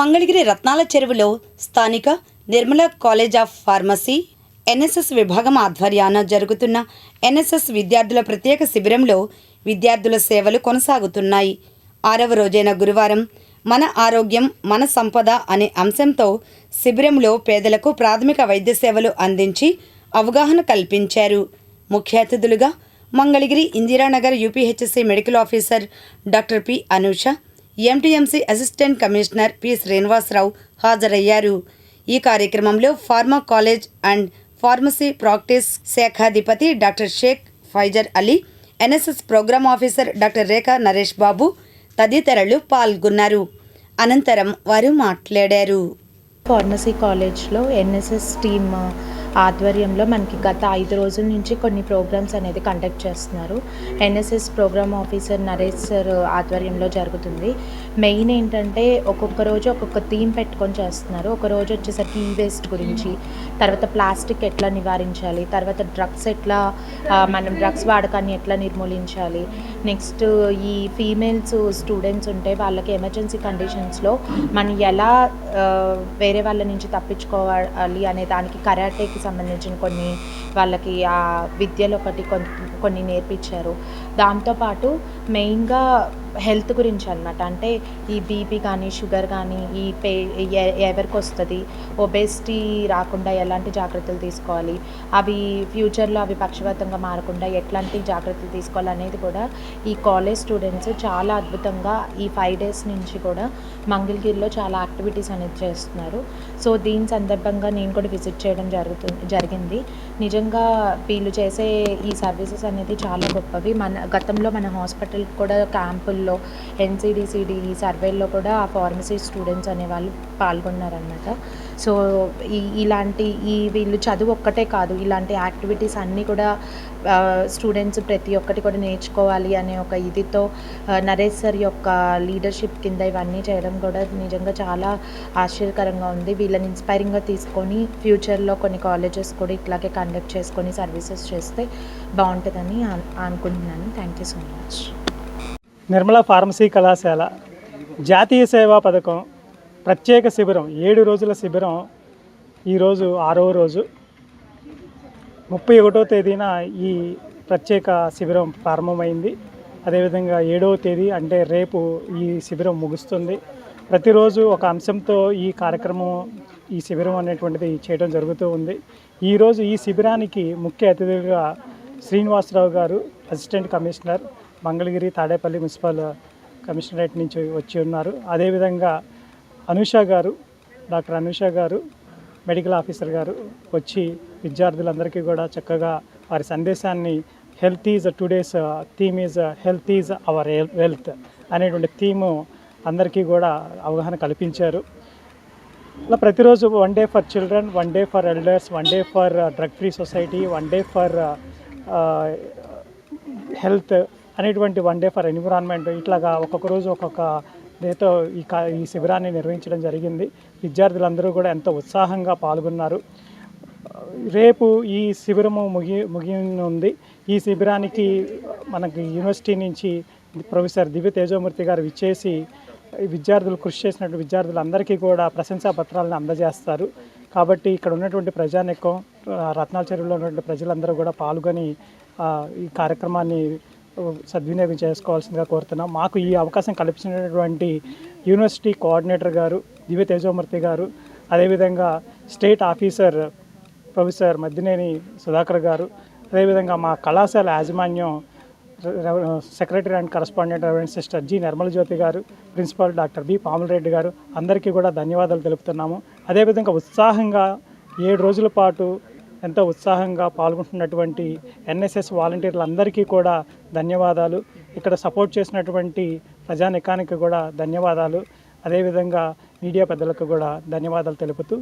మంగళగిరి రత్నాల చెరువులో స్థానిక Nirmala college of pharmacy NSS విభాగం ఆధ్వర్యాన జరుగుతున్న ఎన్ఎస్ఎస్ విద్యార్థుల ప్రత్యేక శిబిరంలో విద్యార్థుల సేవలు కొనసాగుతున్నాయి. ఆరవ రోజైన గురువారం మన ఆరోగ్యం మన సంపద అనే అంశంతో శిబిరంలో పేదలకు ప్రాథమిక వైద్య సేవలు అందించి అవగాహన కల్పించారు. ముఖ్య అతిథులుగా Mangalagiri Indiranagar UPHSC medical officer doctor P. Anusha MTMC assistant commissioner P Srinivasarao హాజరయ్యారు. ఈ కార్యక్రమంలో pharma college and pharmacy practice శాఖాధిపతి doctor Sheikh Faizer Ali NSS program officer doctor Rekha Naresh Babu తదితరులు పాల్గొన్నారు. అనంతరం వారు మాట్లాడారు. ఫార్మసీ కాలేజ్లో ఎన్ఎస్ఎస్ టీమ్ ఆధ్వర్యంలో మనకి గత ఐదు రోజుల నుంచి కొన్ని ప్రోగ్రామ్స్ అనేది కండక్ట్ చేస్తున్నారు. NSS program officer Naresh sir ఆధ్వర్యంలో జరుగుతుంది. మెయిన్ ఏంటంటే ఒక్కొక్క రోజు ఒక్కొక్క థీమ్ పెట్టుకొని చేస్తున్నారు. ఒక రోజు వచ్చేసరికి ఈ వేస్ట్ గురించి తర్వాత ప్లాస్టిక్ ఎట్లా నివారించాలి తర్వాత డ్రగ్స్ ఎట్లా మనం డ్రగ్స్ వాడకాన్ని ఎట్లా నిర్మూలించాలి నెక్స్ట్ ఈ ఫీమేల్స్ స్టూడెంట్స్ ఉంటే వాళ్ళకి ఎమర్జెన్సీ కండిషన్స్లో మనం ఎలా వేరే వాళ్ళ నుంచి తప్పించుకోవాలి అనే దానికి కరాటేకి సంబంధించిన కొన్ని వాళ్ళకి ఆ విద్యలు ఒకటి కొన్ని కొన్ని నేర్పించారు. దాంతోపాటు మెయిన్గా హెల్త్ గురించి అనమాట అంటే ఈ బీపీ కానీ షుగర్ కానీ ఈ పే ఎ- ఎవరికి వస్తుంది? ఒబేసిటీ రాకుండా ఎలాంటి జాగ్రత్తలు తీసుకోవాలి? అవి ఫ్యూచర్లో అవి పక్షవాతంగా మారకుండా ఎట్లాంటి జాగ్రత్తలు తీసుకోవాలి అనేది కూడా ఈ కాలేజ్ స్టూడెంట్స్ చాలా అద్భుతంగా ఈ ఫైవ్ డేస్ నుంచి కూడా మంగళగిరిలో చాలా యాక్టివిటీస్ అనేది చేస్తున్నారు. సో దీని సందర్భంగా నేను కూడా విజిట్ చేయడం జరుగుతుంది జరిగింది. నిజంగా వీళ్ళు చేసే ఈ సర్వీసెస్ అనేది చాలా గొప్పవి. మన గతంలో మన హాస్పిటల్ కూడా క్యాంపులు క్యాంపుల్లో ఎన్సిడిసిడి సర్వేల్లో కూడా ఆ ఫార్మసీ స్టూడెంట్స్ అనేవాళ్ళు పాల్గొన్నారనమాట సో ఈ ఇలాంటి ఈ వీళ్ళు చదువు ఒక్కటే కాదు ఇలాంటి యాక్టివిటీస్ అన్నీ కూడా స్టూడెంట్స్ ప్రతి ఒక్కటి కూడా నేర్చుకోవాలి అనే ఒక ఇదితో నరేష్ సార్ యొక్క లీడర్షిప్ కింద ఇవన్నీ చేయడం కూడా నిజంగా చాలా ఆశ్చర్యకరంగా ఉంది. వీళ్ళని ఇన్స్పైరింగ్గా తీసుకొని ఫ్యూచర్లో కొన్ని కాలేజెస్ కూడా ఇట్లాగే కండక్ట్ చేసుకొని సర్వీసెస్ చేస్తే బాగుంటుందని అనుకుంటున్నాను. Thank you so much. Nirmala pharmacy కళాశాల. జాతీయ సేవా పథకం ప్రత్యేక శిబిరం ఏడు రోజుల శిబిరం ఈరోజు ఆరవ రోజు. ముప్పై ఒకటో తేదీన ఈ ప్రత్యేక శిబిరం ప్రారంభమైంది. అదేవిధంగా ఏడవ తేదీ అంటే రేపు ఈ శిబిరం ముగుస్తుంది. ప్రతిరోజు ఒక అంశంతో ఈ కార్యక్రమం ఈ శిబిరం అనేటువంటిది చేయడం జరుగుతూ ఉంది. ఈరోజు ఈ శిబిరానికి ముఖ్య అతిథులుగా Srinivasarao garu assistant commissioner Mangalagiri Tadepalli municipal commissionerate నుంచి వచ్చి ఉన్నారు. అదేవిధంగా అనూష గారు డాక్టర్ అనూష గారు మెడికల్ ఆఫీసర్ గారు వచ్చి విద్యార్థులందరికీ కూడా చక్కగా వారి సందేశాన్ని health is today's theme is health is our wealth అనేటువంటి థీము అందరికీ కూడా అవగాహన కల్పించారు. ఇలా ప్రతిరోజు one day for children one day for elders one day for drug free society one day for health అనేటువంటి వన్ డే ఫర్ ఎన్విరాన్మెంట్ ఇట్లాగా ఒక్కొక్క రోజు ఒక్కొక్క డేతో ఈ కా ఈ శిబిరాన్ని నిర్వహించడం జరిగింది. విద్యార్థులందరూ కూడా ఎంతో ఉత్సాహంగా పాల్గొన్నారు. రేపు ఈ శిబిరము ముగి ముగినుంది ఈ శిబిరానికి మనకి యూనివర్సిటీ నుంచి ప్రొఫెసర్ దివ్య తేజోమూర్తి గారు విచ్చేసి విద్యార్థులు కృషి చేసినట్టు విద్యార్థులందరికీ కూడా ప్రశంసా పత్రాలను అందజేస్తారు. కాబట్టి ఇక్కడ ఉన్నటువంటి ప్రజానికం రత్నాల చెరువులో ఉన్నటువంటి ప్రజలందరూ కూడా పాల్గొని ఈ కార్యక్రమాన్ని సద్వినియోగం చేసుకోవాల్సిందిగా కోరుతున్నాం. మాకు ఈ అవకాశం కల్పించినటువంటి యూనివర్సిటీ కోఆర్డినేటర్ గారు దివ్య తేజోమూర్తి గారు అదేవిధంగా state officer professor Maddineni Sudhakar garu అదేవిధంగా మా కళాశాల యాజమాన్యం secretary and correspondent reverend sister G Nirmala Jyothi garu principal doctor B Pamulareddy గారు అందరికీ కూడా ధన్యవాదాలు తెలుపుతున్నాము. అదేవిధంగా ఉత్సాహంగా ఏడు రోజుల పాటు ఎంతో ఉత్సాహంగా పాల్గొంటున్నటువంటి ఎన్ఎస్ఎస్ వాలంటీర్లందరికీ కూడా ధన్యవాదాలు. ఇక్కడ సపోర్ట్ చేసినటువంటి ప్రజానికానికి కూడా ధన్యవాదాలు. అదేవిధంగా మీడియా పెద్దలకు కూడా ధన్యవాదాలు తెలుపుతూ